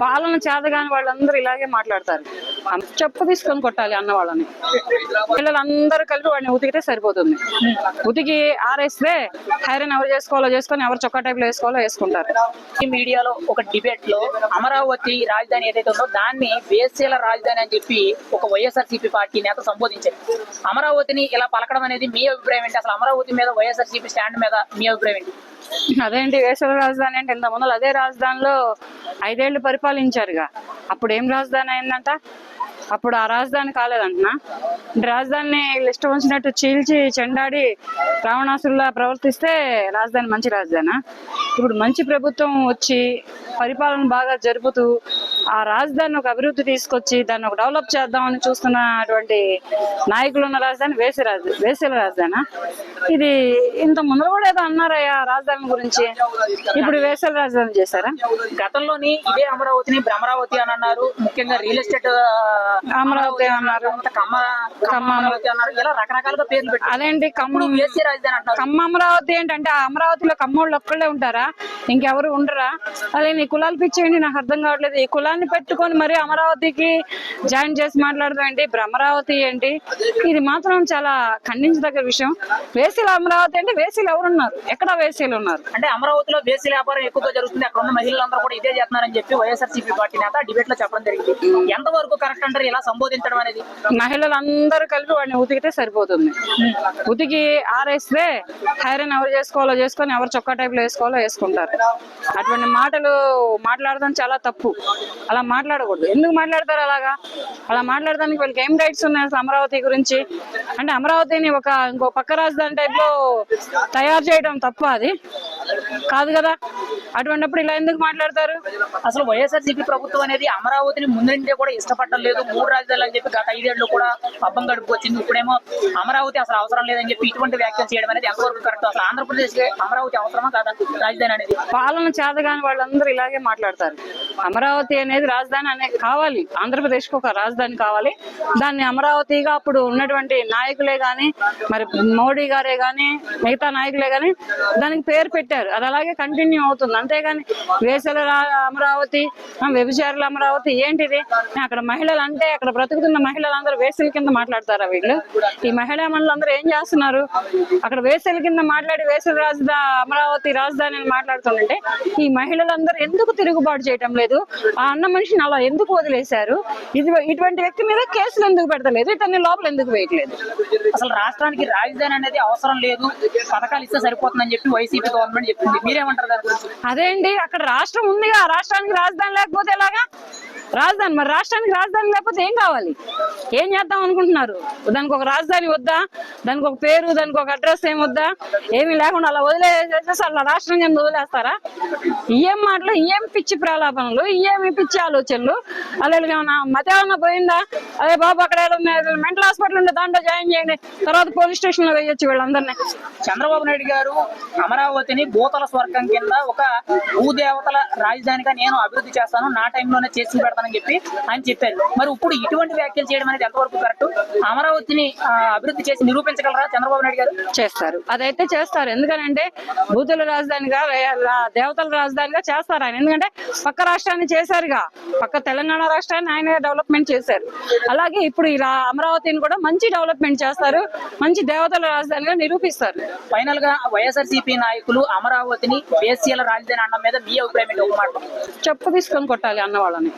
పాలన చేతగాని వాళ్ళందరూ ఇలాగే మాట్లాడతారు. చెప్పు తీసుకొని కొట్టాలి అన్న వాళ్ళని. పిల్లలందరూ కలిపి వాడిని ఉతికితే సరిపోతుంది. ఉతికి ఆరేస్తే హైరన్ ఎవరు చేసుకోవాలో చేసుకొని ఎవరు చొక్కా టైప్లో వేసుకోవాలో వేసుకుంటారు. ఈ మీడియాలో ఒక డిబేట్లో అమరావతి రాజధాని ఏదైతే ఉందో దాన్ని వేసేల రాజధాని అని చెప్పి ఒక వైఎస్ఆర్సీపీ పార్టీ నేత సంబోధించారు. అమరావతిని ఇలా పలకడం అనేది మీ అభిప్రాయం ఏంటి? అసలు అమరావతి మీద వైఎస్ఆర్సీపీ స్టాండ్ మీద మీ అభిప్రాయం ఏంటి? అదేంటి వేసవి రాజధాని అంటే ఇంత ముందు అదే రాజధానిలో ఐదేళ్ళు పరిపాలించారుగా. అప్పుడు ఏం రాజధాని అయిందంట? అప్పుడు ఆ రాజధాని కాలేదంటున్నా. రాజధానిని వీళ్ళు ఇష్టం వచ్చినట్టు చీల్చి చెండాడి రావణాసుల్లా ప్రవర్తిస్తే రాజధాని మంచి రాజధానా. ఇప్పుడు మంచి ప్రభుత్వం వచ్చి పరిపాలన బాగా జరుపుతూ ఆ రాజధాని ఒక అభివృద్ధి తీసుకొచ్చి దాన్ని ఒక డెవలప్ చేద్దామని చూస్తున్నటువంటి నాయకులు ఉన్న రాజధాని వేసి రాజు వేసేల రాజధానా? ఇది ఇంత ముందర కూడా ఏదో అన్నారయ్యా రాజధాని గురించి. ఇప్పుడు వేసేల రాజధాని చేశారా? గతంలోని ఇదే అమరావతిని భ్రమరావతి అని అన్నారు. ముఖ్యంగా రియల్ ఎస్టేట్ అమరావతి అన్నారు. కమ్మ కమ్మ అమరావతి అన్నారు. ఇలా రకరకాలుగా పేర్లు పెట్టారు. అదేంటి ఖమ్మం? వేసే రాజధాని అంటారు కమ్మ అమరావతి ఏంటంటే ఆ అమరావతిలో కమ్మోళ్ళు ఒక్కళ్ళే ఉంటారా? ఇంకెవరు ఉండరా? అదే నీ కులాలు పిచ్చేయండి నాకు అర్థం కావట్లేదు. ఈ కులాన్ని పెట్టుకొని మరి అమరావతికి జాయిన్ చేసి మాట్లాడడం ఏంటి? భ్రమరావతి ఏంటి? ఇది మాత్రం చాలా ఖండించదగ్గ విషయం. వేసీలు అమరావతి అంటే వేసీలు ఎవరున్నారు? ఎక్కడ వేసీలు ఉన్నారు? అంటే అమరావతిలో బేసి వ్యాపారం ఎక్కువగా జరుగుతుంది. అక్కడ ఉన్న మహిళలందరూ కూడా ఇదే చేస్తున్నారని చెప్పి వైఎస్ఆర్సీపీ పార్టీ నేత డిబేట్లో చెప్పడం జరిగింది. ఎంత వరకు కరెక్ట్ అంటారు? ఇలా సంబోధించడం అనేది? మహిళలందరూ కలిపి వాడిని ఉతికితే సరిపోతుంది. ఉతికి ఆరేస్తే హైరన్ ఎవరు చేసుకోవాలో చేసుకొని ఎవరు చొక్కా టైప్లో వేసుకోవాలో వేసుకుంటారు. అటువంటి మాటలు మాట్లాడడం చాలా తప్పు. అలా మాట్లాడకూడదు. ఎందుకు మాట్లాడతారు అలాగా? అలా మాట్లాడడానికి వాళ్ళకి ఏం రైట్స్ ఉన్నాయి అసలు అమరావతి గురించి? అంటే అమరావతిని ఒక ఇంకో పక్క రాజధాని టైప్లో తయారు చేయడం తప్ప అది. కాదు కదా? అటువంటిప్పుడు ఇలా ఎందుకు మాట్లాడతారు? అసలు వైఎస్ఆర్సీపీ ప్రభుత్వం అనేది అమరావతిని ముందు నుంచే కూడా ఇష్టపడడం లేదు. మూడు రాజధానులు అని చెప్పి గత ఐదేళ్ళు కూడా పబ్బం గడుపుకొచ్చింది ఇప్పుడేమో అమరావతి అసలు అవసరం లేదని చెప్పి ఇటువంటి వ్యాఖ్యలు చేయడం అనేది ఎంతవరకు కరెక్ట్? అసలు ఆంధ్రప్రదేశ్ అమరావతి అవసరమా కాదా రాజధాని అనేది? పాలన చేతగాని వాళ్ళందరూ ఇలాగే మాట్లాడతారు. అమరావతి అనేది రాజధాని అనేది కావాలి. ఆంధ్రప్రదేశ్కి ఒక రాజధాని కావాలి. దాన్ని అమరావతిగా అప్పుడు ఉన్నటువంటి నాయకులే గాని మరి మోడీ గారే గాని మిగతా నాయకులే గాని దానికి పేరు పెట్టారు. అది అలాగే కంటిన్యూ అవుతుంది. అంతేగాని వేసల అమరావతి వ్యభిచారుల అమరావతి ఏంటిది? అక్కడ మహిళలు అంటే అక్కడ బ్రతుకుతున్న మహిళలందరూ వేసల కింద మాట్లాడతారా వీళ్ళు? ఈ మహిళా మనులందరూ ఏం చేస్తున్నారు? అక్కడ వేసల కింద మాట్లాడి వేసల రాజధా అమరావతి రాజధాని అని ఈ మహిళలందరూ ఎందుకు తిరుగుబాటు చేయటం లేదు? ఆ అన్న మనిషిని అలా ఎందుకు వదిలేశారు? ఇది ఇటువంటి వ్యక్తి మీద కేసులు ఎందుకు పెడతలేదు? ఇతన్ని లోపల ఎందుకు వేయట్లేదు? అసలు రాష్ట్రానికి రాజధాని అనేది అవసరం లేదు. పథకాలు ఇస్తే సరిపోతుందని చెప్పి వైసీపీ గవర్నమెంట్ చెప్పింది. మీరేమంటారు దాని గురించి? అదేంటి అక్కడ రాష్ట్రం ఉందిగా రాష్ట్రానికి రాజధాని లేకపోతే ఎలాగా? రాజధాని మరి రాష్ట్రానికి రాజధాని లేకపోతే ఏం కావాలి? ఏం చేద్దాం అనుకుంటున్నారు? దానికి ఒక రాజధాని వద్దా? దానికి ఒక పేరు దానికి ఒక అడ్రస్ ఏం వద్దా? ఏమీ లేకుండా అలా వదిలేసేసి అలా రాష్ట్రం కింద వదిలేస్తారా? ఏం మాటలు ఏం పిచ్చి ప్రలాపనలు ఏమి పిచ్చి ఆలోచనలు. అలా ఏమన్నా మత ఏమన్నా పోయిందా? అదే బాబు అక్కడ మెంటల్ హాస్పిటల్ ఉండే దాంట్లో జాయిన్ చేయండి. తర్వాత పోలీస్ స్టేషన్లో వేయొచ్చు వీళ్ళందరినీ. చంద్రబాబు నాయుడు గారు అమరావతిని భూతల స్వర్గం కింద ఒక భూదేవతల రాజధానిగా నేను అభివృద్ధి చేస్తాను నా టైంలోనే చేసి పెడతానని చెప్పి ఆయన చెప్పారు. మరి ఇప్పుడు ఇటువంటి వ్యాఖ్యలు చేయడం అనేది ఎంతవరకు కరెక్ట్? అమరావతిని అభివృద్ధి చేసి నిరూపించగలరా చంద్రబాబు నాయుడు గారు? చేస్తారు. అదైతే చేస్తారు. ఎందుకనంటే భూతుల రాజధానిగా దేవతల రాజధానిగా చేస్తారు ఆయన. ఎందుకంటే పక్క రాష్ట్రాన్ని చేశారుగా. పక్క తెలంగాణ రాష్ట్రాన్ని ఆయన డెవలప్మెంట్ చేశారు. అలాగే ఇప్పుడు ఇలా అమరావతిని కూడా మంచి డెవలప్మెంట్ చేస్తారు. మంచి దేవతల రాజధానిగా నిరూపిస్తారు. ఫైనల్గా వైఎస్ఆర్సీపీ నాయకులు అమరావతిని దేశీయాల రాజధాని అన్నం మీద మీ అభిప్రాయం చెప్పు తీసుకొని కొట్టాలి అన్న వాళ్ళని.